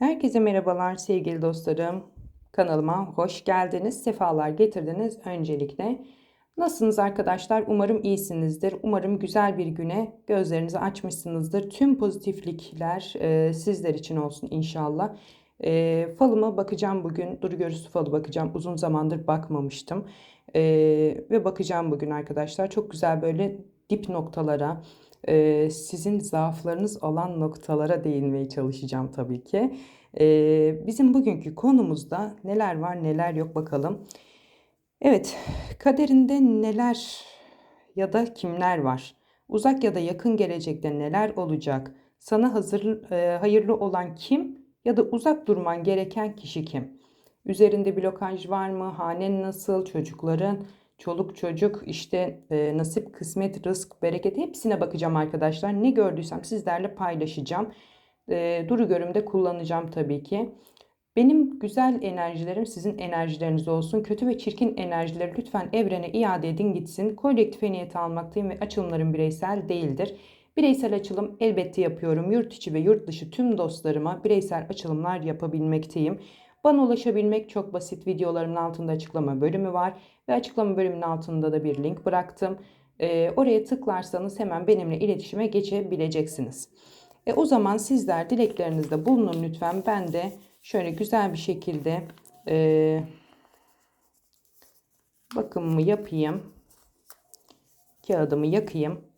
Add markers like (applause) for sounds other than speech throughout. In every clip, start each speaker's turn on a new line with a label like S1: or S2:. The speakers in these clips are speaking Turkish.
S1: Herkese merhabalar sevgili dostlarım. Kanalıma hoş geldiniz, sefalar getirdiniz öncelikle. Nasılsınız arkadaşlar? Umarım iyisinizdir. Umarım güzel bir güne gözlerinizi açmışsınızdır. Tüm pozitiflikler e, sizler için olsun inşallah. E, falıma bakacağım bugün. Duru görüsü falı bakacağım. Uzun zamandır bakmamıştım. E, ve bakacağım bugün arkadaşlar. Çok güzel böyle dip noktalara, e, sizin zaaflarınız olan noktalara değinmeye çalışacağım tabii ki. E, bizim bugünkü konumuzda neler var neler yok bakalım. Evet, kaderinde neler ya da kimler var? Uzak ya da yakın gelecekte neler olacak? Sana hazır, e, hayırlı olan kim ya da uzak durman gereken kişi kim? Üzerinde blokaj var mı? Hanen nasıl? Çocukların, çoluk çocuk, işte e, nasip, kısmet, rızk, bereket hepsine bakacağım arkadaşlar. Ne gördüysem sizlerle paylaşacağım. E, duru görümde kullanacağım tabii ki. Benim güzel enerjilerim sizin enerjileriniz olsun. Kötü ve çirkin enerjileri lütfen evrene iade edin gitsin. Kolektif niyeti almaktayım ve açılımlarım bireysel değildir. Bireysel açılım elbette yapıyorum. Yurt içi ve yurt dışı tüm dostlarıma bireysel açılımlar yapabilmekteyim. Bana ulaşabilmek çok basit. Videolarımın altında açıklama bölümü var ve açıklama bölümünün altında da bir link bıraktım. Ee, oraya tıklarsanız hemen benimle iletişime geçebileceksiniz. E, o zaman sizler dileklerinizde bulunun lütfen. Ben de şöyle güzel bir şekilde e, bakımımı yapayım. Kağıdımı yakayım.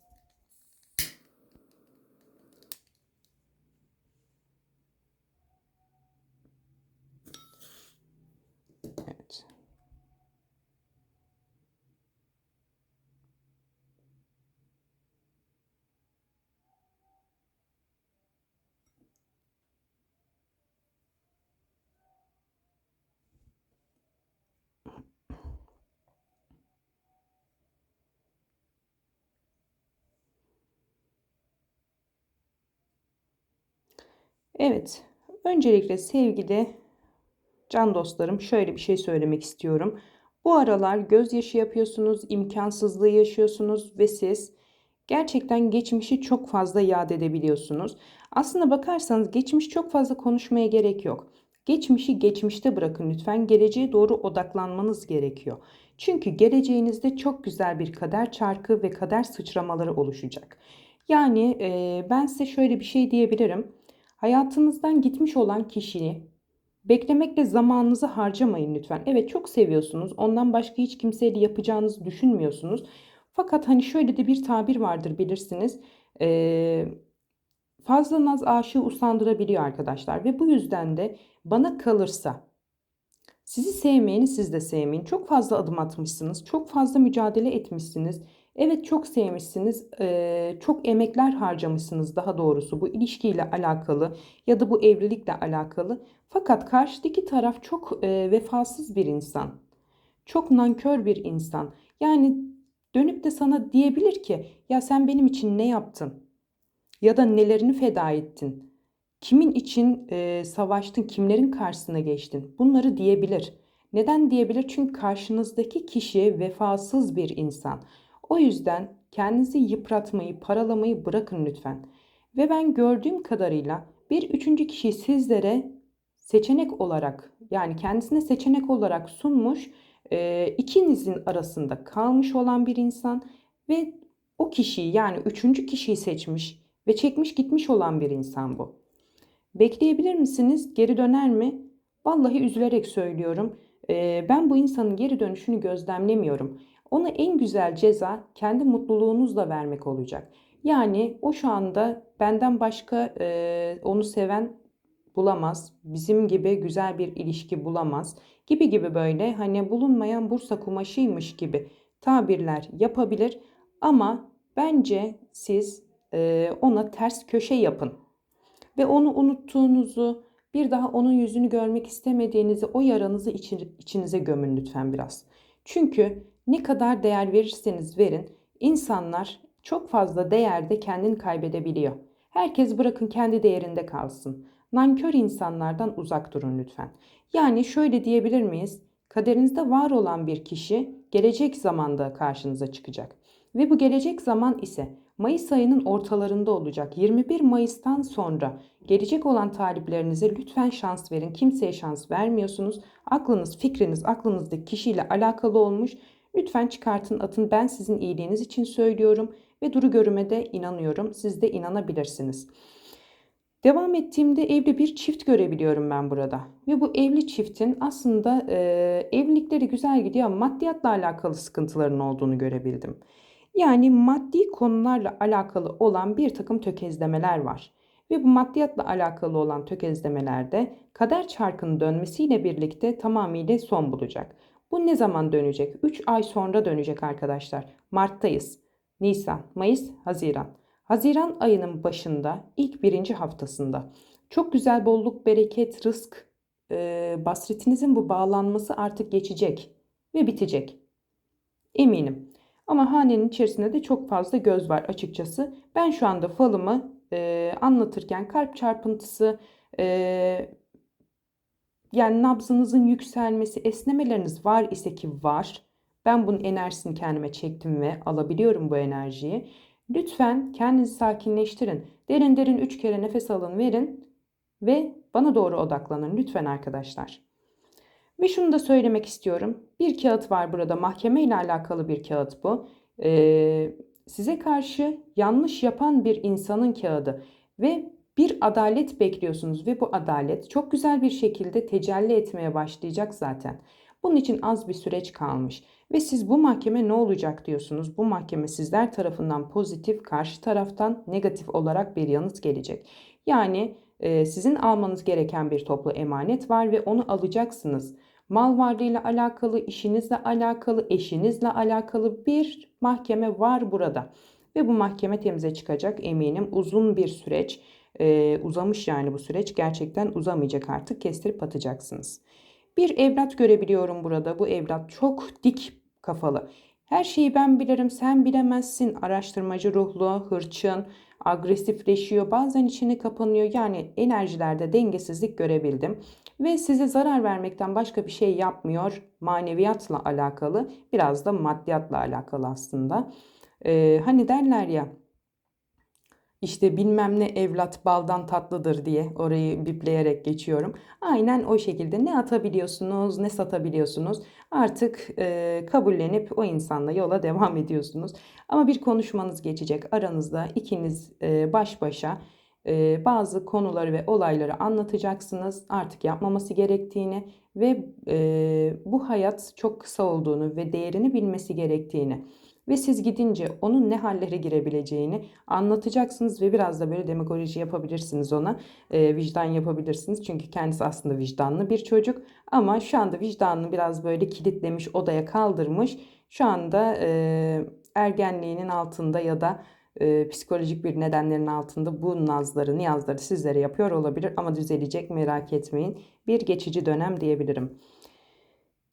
S1: Evet, öncelikle sevgili can dostlarım şöyle bir şey söylemek istiyorum. Bu aralar gözyaşı yapıyorsunuz, imkansızlığı yaşıyorsunuz ve siz gerçekten geçmişi çok fazla yad edebiliyorsunuz. Aslına bakarsanız geçmiş çok fazla konuşmaya gerek yok. Geçmişi geçmişte bırakın lütfen. Geleceğe doğru odaklanmanız gerekiyor. Çünkü geleceğinizde çok güzel bir kader çarkı ve kader sıçramaları oluşacak. Yani e, ben size şöyle bir şey diyebilirim. Hayatınızdan gitmiş olan kişiyi beklemekle zamanınızı harcamayın lütfen. Evet çok seviyorsunuz. Ondan başka hiç kimseyle yapacağınızı düşünmüyorsunuz. Fakat hani şöyle de bir tabir vardır bilirsiniz. Ee, fazla naz aşığı usandırabiliyor arkadaşlar. Ve bu yüzden de bana kalırsa sizi sevmeyeni siz de sevmeyin. Çok fazla adım atmışsınız. Çok fazla mücadele etmişsiniz. Evet çok sevmişsiniz, çok emekler harcamışsınız daha doğrusu bu ilişkiyle alakalı ya da bu evlilikle alakalı. Fakat karşıdaki taraf çok vefasız bir insan, çok nankör bir insan. Yani dönüp de sana diyebilir ki ya sen benim için ne yaptın ya da nelerini feda ettin, kimin için savaştın, kimlerin karşısına geçtin bunları diyebilir. Neden diyebilir? Çünkü karşınızdaki kişi vefasız bir insan. O yüzden kendinizi yıpratmayı, paralamayı bırakın lütfen. Ve ben gördüğüm kadarıyla bir üçüncü kişi sizlere seçenek olarak yani kendisine seçenek olarak sunmuş e, ikinizin arasında kalmış olan bir insan ve o kişiyi yani üçüncü kişiyi seçmiş ve çekmiş gitmiş olan bir insan bu. Bekleyebilir misiniz? Geri döner mi? Vallahi üzülerek söylüyorum. E, ben bu insanın geri dönüşünü gözlemlemiyorum. Ona en güzel ceza kendi mutluluğunuzla vermek olacak. Yani o şu anda benden başka e, onu seven bulamaz. Bizim gibi güzel bir ilişki bulamaz. Gibi gibi böyle hani bulunmayan Bursa kumaşıymış gibi tabirler yapabilir. Ama bence siz e, ona ters köşe yapın. Ve onu unuttuğunuzu, bir daha onun yüzünü görmek istemediğinizi, o yaranızı içinize gömün lütfen biraz. Çünkü ne kadar değer verirseniz verin insanlar çok fazla değerde kendini kaybedebiliyor. Herkes bırakın kendi değerinde kalsın. Nankör insanlardan uzak durun lütfen. Yani şöyle diyebilir miyiz? Kaderinizde var olan bir kişi gelecek zamanda karşınıza çıkacak. Ve bu gelecek zaman ise Mayıs ayının ortalarında olacak. 21 Mayıs'tan sonra gelecek olan taliplerinize lütfen şans verin. Kimseye şans vermiyorsunuz. Aklınız, fikriniz, aklınızdaki kişiyle alakalı olmuş. Lütfen çıkartın, atın. Ben sizin iyiliğiniz için söylüyorum ve duru görüme de inanıyorum. Siz de inanabilirsiniz. Devam ettiğimde evli bir çift görebiliyorum ben burada. Ve bu evli çiftin aslında e, evlilikleri güzel gidiyor ama maddiyatla alakalı sıkıntıların olduğunu görebildim. Yani maddi konularla alakalı olan bir takım tökezlemeler var. Ve bu maddiyatla alakalı olan tökezlemelerde kader çarkının dönmesiyle birlikte tamamıyla son bulacak. Bu ne zaman dönecek? 3 ay sonra dönecek arkadaşlar. Mart'tayız. Nisan, Mayıs, Haziran. Haziran ayının başında ilk birinci haftasında çok güzel bolluk, bereket, rızk, e, basretinizin bu bağlanması artık geçecek ve bitecek. Eminim. Ama hanenin içerisinde de çok fazla göz var açıkçası. Ben şu anda falımı e, anlatırken kalp çarpıntısı, e, yani nabzınızın yükselmesi, esnemeleriniz var ise ki var. Ben bunun enerjisini kendime çektim ve alabiliyorum bu enerjiyi. Lütfen kendinizi sakinleştirin. Derin derin 3 kere nefes alın verin ve bana doğru odaklanın lütfen arkadaşlar. Ve şunu da söylemek istiyorum. Bir kağıt var burada mahkeme ile alakalı bir kağıt bu. Ee, size karşı yanlış yapan bir insanın kağıdı ve bir adalet bekliyorsunuz ve bu adalet çok güzel bir şekilde tecelli etmeye başlayacak zaten. Bunun için az bir süreç kalmış ve siz bu mahkeme ne olacak diyorsunuz. Bu mahkeme sizler tarafından pozitif, karşı taraftan negatif olarak bir yanıt gelecek. Yani e, sizin almanız gereken bir toplu emanet var ve onu alacaksınız. Mal varlığıyla alakalı, işinizle alakalı, eşinizle alakalı bir mahkeme var burada. Ve bu mahkeme temize çıkacak eminim. Uzun bir süreç. Ee, uzamış yani bu süreç. Gerçekten uzamayacak artık. Kestirip atacaksınız. Bir evlat görebiliyorum burada. Bu evlat çok dik kafalı. Her şeyi ben bilirim, sen bilemezsin. Araştırmacı ruhlu, hırçın, agresifleşiyor. Bazen içine kapanıyor. Yani enerjilerde dengesizlik görebildim. Ve size zarar vermekten başka bir şey yapmıyor. Maneviyatla alakalı, biraz da maddiyatla alakalı aslında. Ee, hani derler ya işte bilmem ne evlat baldan tatlıdır diye orayı bipleyerek geçiyorum. Aynen o şekilde ne atabiliyorsunuz ne satabiliyorsunuz artık e, kabullenip o insanla yola (laughs) devam ediyorsunuz. Ama bir konuşmanız geçecek aranızda ikiniz e, baş başa e, bazı konuları ve olayları anlatacaksınız artık yapmaması gerektiğini ve e, bu hayat çok kısa olduğunu ve değerini bilmesi gerektiğini ve siz gidince onun ne hallere girebileceğini anlatacaksınız ve biraz da böyle demagoji yapabilirsiniz ona. E, vicdan yapabilirsiniz. Çünkü kendisi aslında vicdanlı bir çocuk ama şu anda vicdanını biraz böyle kilitlemiş, odaya kaldırmış. Şu anda e, ergenliğinin altında ya da e, psikolojik bir nedenlerin altında bu nazları, niyazları sizlere yapıyor olabilir ama düzelecek merak etmeyin. Bir geçici dönem diyebilirim.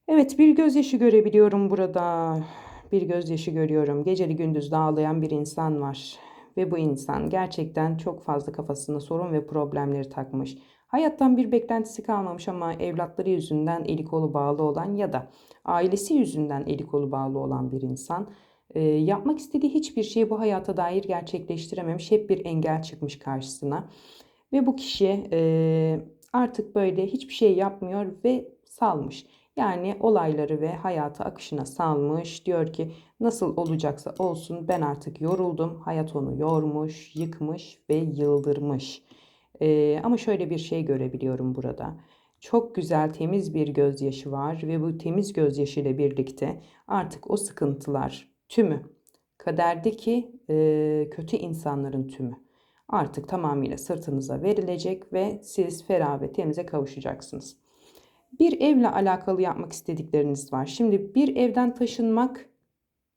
S1: Evet bir gözyaşı görebiliyorum burada bir gözyaşı görüyorum. Geceli gündüz ağlayan bir insan var. Ve bu insan gerçekten çok fazla kafasında sorun ve problemleri takmış. Hayattan bir beklentisi kalmamış ama evlatları yüzünden eli kolu bağlı olan ya da ailesi yüzünden eli kolu bağlı olan bir insan e, yapmak istediği hiçbir şeyi bu hayata dair gerçekleştirememiş. Hep bir engel çıkmış karşısına. Ve bu kişi e, artık böyle hiçbir şey yapmıyor ve salmış. Yani olayları ve hayatı akışına salmış. Diyor ki nasıl olacaksa olsun ben artık yoruldum. Hayat onu yormuş, yıkmış ve yıldırmış. Ee, ama şöyle bir şey görebiliyorum burada. Çok güzel temiz bir gözyaşı var ve bu temiz gözyaşı ile birlikte artık o sıkıntılar tümü kaderdeki e, kötü insanların tümü artık tamamıyla sırtınıza verilecek ve siz ferah ve temize kavuşacaksınız bir evle alakalı yapmak istedikleriniz var. Şimdi bir evden taşınmak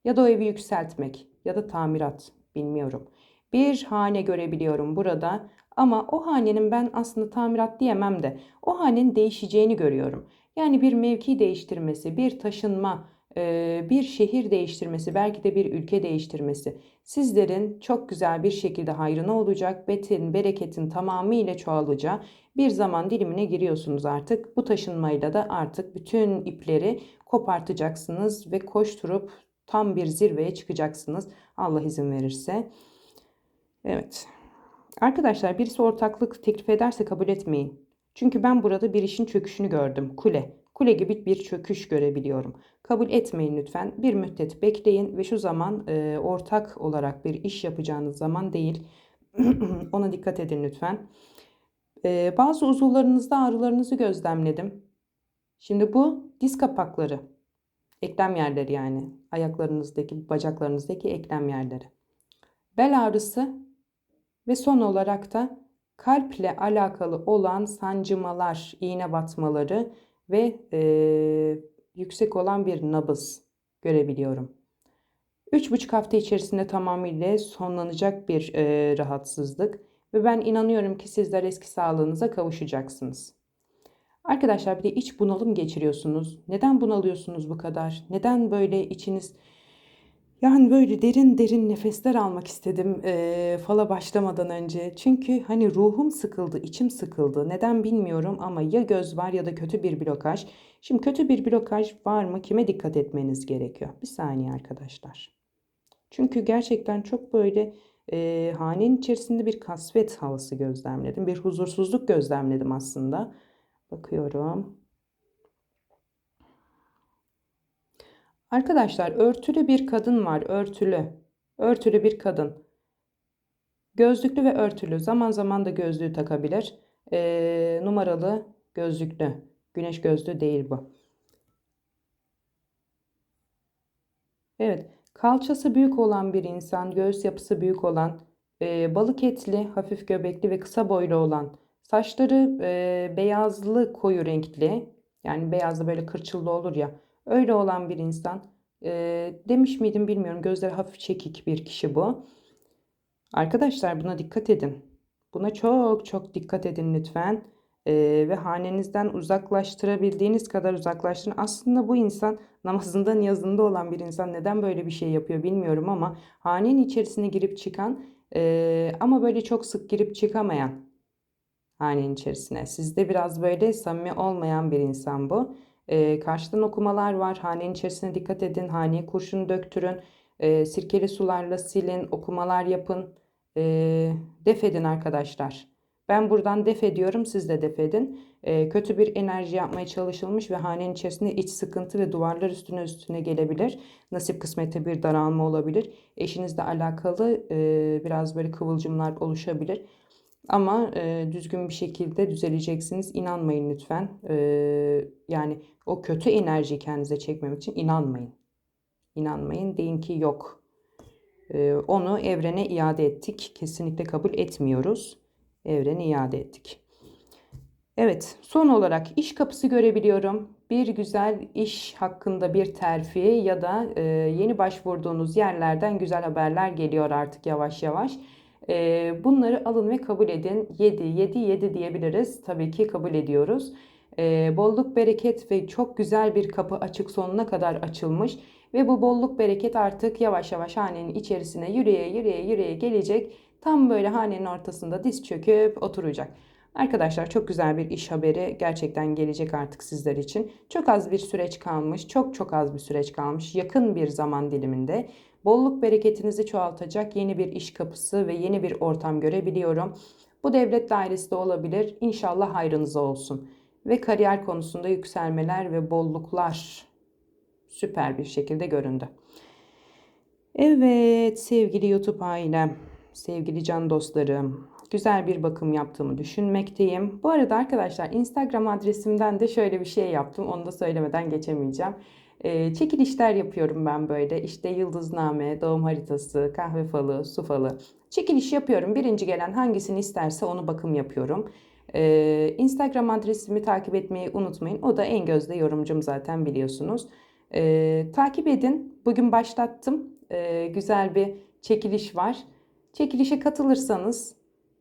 S1: ya da o evi yükseltmek ya da tamirat bilmiyorum. Bir hane görebiliyorum burada ama o hanenin ben aslında tamirat diyemem de o hanenin değişeceğini görüyorum. Yani bir mevki değiştirmesi, bir taşınma, bir şehir değiştirmesi, belki de bir ülke değiştirmesi sizlerin çok güzel bir şekilde hayrına olacak. Betin, bereketin tamamıyla çoğalacağı bir zaman dilimine giriyorsunuz artık. Bu taşınmayla da artık bütün ipleri kopartacaksınız ve koşturup tam bir zirveye çıkacaksınız. Allah izin verirse. Evet. Arkadaşlar birisi ortaklık teklif ederse kabul etmeyin. Çünkü ben burada bir işin çöküşünü gördüm. Kule. Kule gibi bir çöküş görebiliyorum. Kabul etmeyin lütfen. Bir müddet bekleyin ve şu zaman e, ortak olarak bir iş yapacağınız zaman değil. (clears throat) Ona dikkat edin lütfen. E, bazı uzuvlarınızda ağrılarınızı gözlemledim. Şimdi bu diz kapakları. Eklem yerleri yani. Ayaklarınızdaki, bacaklarınızdaki eklem yerleri. Bel ağrısı ve son olarak da kalple alakalı olan sancımalar, iğne batmaları ve e, yüksek olan bir nabız görebiliyorum. 3,5 hafta içerisinde tamamıyla sonlanacak bir e, rahatsızlık ve ben inanıyorum ki sizler eski sağlığınıza kavuşacaksınız. Arkadaşlar bir de iç bunalım geçiriyorsunuz. Neden bunalıyorsunuz bu kadar? Neden böyle içiniz yani böyle derin derin nefesler almak istedim eee, fala başlamadan önce. Çünkü hani ruhum sıkıldı, içim sıkıldı. Neden bilmiyorum ama ya göz var ya da kötü bir blokaj. Şimdi kötü bir blokaj var mı? Kime dikkat etmeniz gerekiyor? Bir saniye arkadaşlar. Çünkü gerçekten çok böyle eee hanenin içerisinde bir kasvet havası gözlemledim. Bir huzursuzluk gözlemledim aslında. Bakıyorum. Arkadaşlar örtülü bir kadın var. Örtülü. Örtülü bir kadın. Gözlüklü ve örtülü. Zaman zaman da gözlüğü takabilir. Ee, numaralı gözlüklü. Güneş gözlüğü değil bu. Evet. Kalçası büyük olan bir insan. Göğüs yapısı büyük olan. E, balık etli, hafif göbekli ve kısa boylu olan. Saçları e, beyazlı koyu renkli. Yani beyazlı böyle kırçıllı olur ya. Öyle olan bir insan. E, demiş miydim bilmiyorum. Gözleri hafif çekik bir kişi bu. Arkadaşlar buna dikkat edin. Buna çok çok dikkat edin lütfen. E, ve hanenizden uzaklaştırabildiğiniz kadar uzaklaştırın. Aslında bu insan namazında niyazında olan bir insan neden böyle bir şey yapıyor bilmiyorum ama hanenin içerisine girip çıkan e, ama böyle çok sık girip çıkamayan hanenin içerisine. Sizde biraz böyle samimi olmayan bir insan bu. E, karşıdan okumalar var. Hanenin içerisine dikkat edin. Haneye kurşun döktürün. E, sirkeli sularla silin. Okumalar yapın. E, def edin arkadaşlar. Ben buradan def ediyorum. Siz de def edin. E, kötü bir enerji yapmaya çalışılmış ve hanenin içerisinde iç sıkıntı ve duvarlar üstüne üstüne gelebilir. Nasip kısmette bir daralma olabilir. Eşinizle alakalı e, biraz böyle kıvılcımlar oluşabilir. Ama e, düzgün bir şekilde düzeleceksiniz. İnanmayın lütfen. E, yani o kötü enerjiyi kendinize çekmemek için inanmayın. İnanmayın. Deyin ki yok. E, onu evrene iade ettik. Kesinlikle kabul etmiyoruz. Evrene iade ettik. Evet, son olarak iş kapısı görebiliyorum. Bir güzel iş hakkında bir terfi ya da e, yeni başvurduğunuz yerlerden güzel haberler geliyor artık yavaş yavaş. E, bunları alın ve kabul edin. 7, 7, 7 diyebiliriz. Tabii ki kabul ediyoruz. E, bolluk, bereket ve çok güzel bir kapı açık sonuna kadar açılmış. Ve bu bolluk, bereket artık yavaş yavaş hanenin içerisine yürüye yürüye yürüye gelecek. Tam böyle hanenin ortasında diz çöküp oturacak. Arkadaşlar çok güzel bir iş haberi gerçekten gelecek artık sizler için. Çok az bir süreç kalmış, çok çok az bir süreç kalmış. Yakın bir zaman diliminde bolluk bereketinizi çoğaltacak yeni bir iş kapısı ve yeni bir ortam görebiliyorum. Bu devlet dairesi de olabilir. İnşallah hayrınıza olsun. Ve kariyer konusunda yükselmeler ve bolluklar süper bir şekilde göründü. Evet sevgili YouTube ailem, sevgili can dostlarım, güzel bir bakım yaptığımı düşünmekteyim. Bu arada arkadaşlar Instagram adresimden de şöyle bir şey yaptım. Onu da söylemeden geçemeyeceğim. E, çekilişler yapıyorum ben böyle. İşte yıldızname, doğum haritası, kahve falı, su falı. Çekiliş yapıyorum. Birinci gelen hangisini isterse onu bakım yapıyorum. E, Instagram adresimi takip etmeyi unutmayın. O da en gözde yorumcum zaten biliyorsunuz. E, takip edin. Bugün başlattım. E, güzel bir çekiliş var. Çekilişe katılırsanız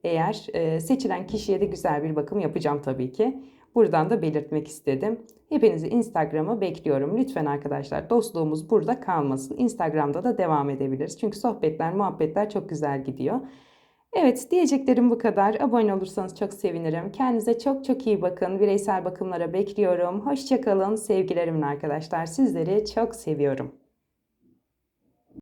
S1: eğer e, seçilen kişiye de güzel bir bakım yapacağım tabii ki. Buradan da belirtmek istedim. Hepinizi Instagram'a bekliyorum. Lütfen arkadaşlar dostluğumuz burada kalmasın. Instagram'da da devam edebiliriz. Çünkü sohbetler, muhabbetler çok güzel gidiyor. Evet diyeceklerim bu kadar. Abone olursanız çok sevinirim. Kendinize çok çok iyi bakın. Bireysel bakımlara bekliyorum. Hoşçakalın. Sevgilerimin arkadaşlar. Sizleri çok seviyorum.